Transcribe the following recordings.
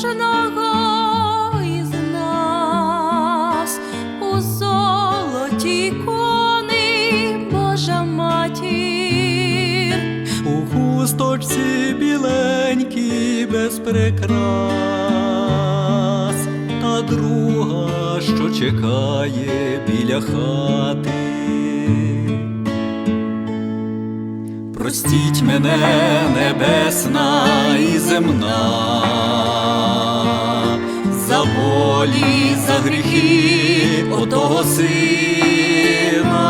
кожного із нас у золоті кони Божа матір. У хусточці біленькій без прикрас, та друга, що чекає біля хати. Простіть мене, небесна і земна, за болі, за гріхи отого сина,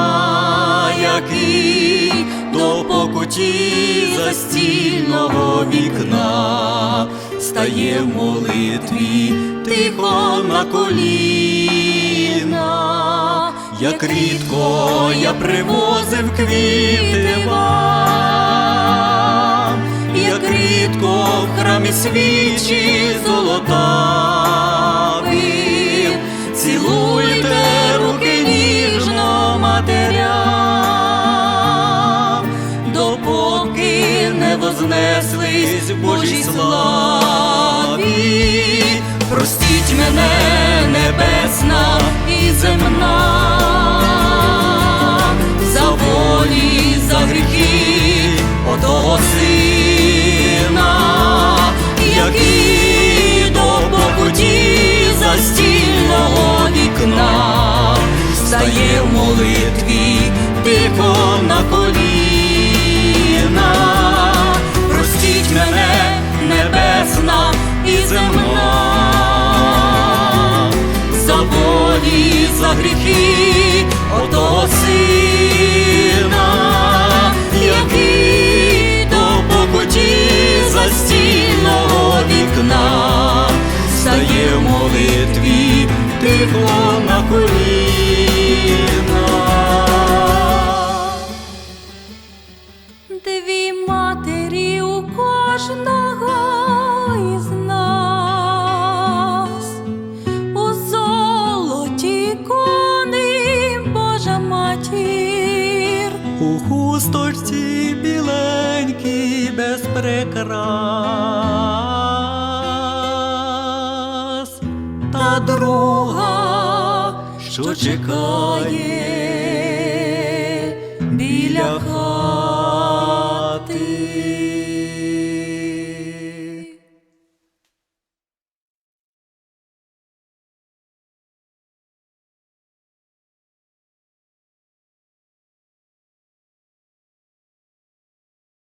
який до покуті застільного вікна стає в молитві тихо на коліна, як рідко я привозив квіти вам, як рідко в храмі свічі золотаві, цілуйте руки ніжно матерям, допоки не вознеслись в Божій. Стає в молитві тихо на коліна. Простіть мене, небесна і земна, за болі, за гріхи без прикрас, та друга, що чекає біля хати.